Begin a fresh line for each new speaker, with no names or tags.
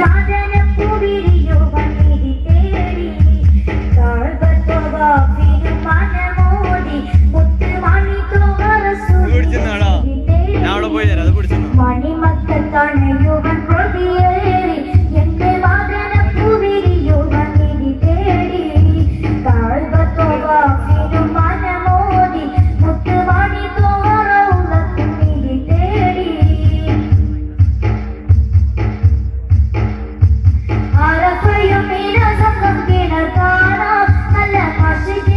ராஜன നല്ല മസ്ജിദിൽ